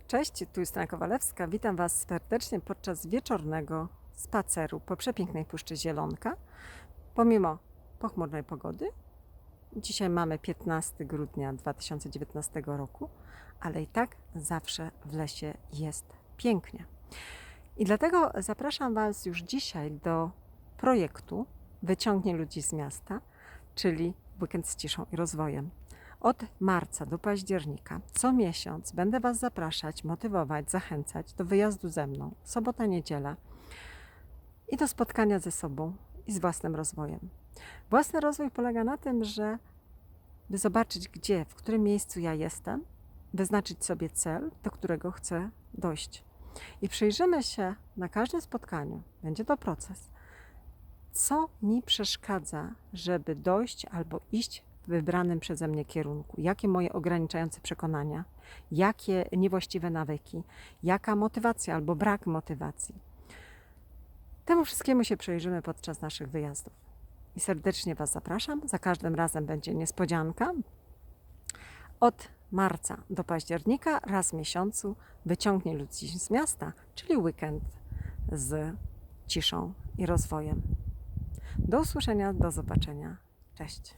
Cześć, tu Justyna Kowalewska. Witam Was serdecznie podczas wieczornego spaceru po przepięknej Puszczy Zielonka. Pomimo pochmurnej pogody, dzisiaj mamy 15 grudnia 2019 roku, ale i tak zawsze w lesie jest pięknie. I dlatego zapraszam Was już dzisiaj do projektu Wyciągnie ludzi z miasta, czyli Weekend z ciszą i rozwojem. Od marca do października co miesiąc będę Was zapraszać, motywować, zachęcać do wyjazdu ze mną, sobota, niedziela i do spotkania ze sobą i z własnym rozwojem. Własny rozwój polega na tym, że by zobaczyć, gdzie, w którym miejscu ja jestem, wyznaczyć sobie cel, do którego chcę dojść. I przyjrzymy się na każdym spotkaniu, będzie to proces, co mi przeszkadza, żeby dojść albo iść wybranym przeze mnie kierunku, jakie moje ograniczające przekonania, jakie niewłaściwe nawyki, jaka motywacja albo brak motywacji. Temu wszystkiemu się przyjrzymy podczas naszych wyjazdów. I serdecznie Was zapraszam. Za każdym razem będzie niespodzianka. Od marca do października, raz w miesiącu, wyciągnie ludzi z miasta, czyli weekend z ciszą i rozwojem. Do usłyszenia, do zobaczenia. Cześć.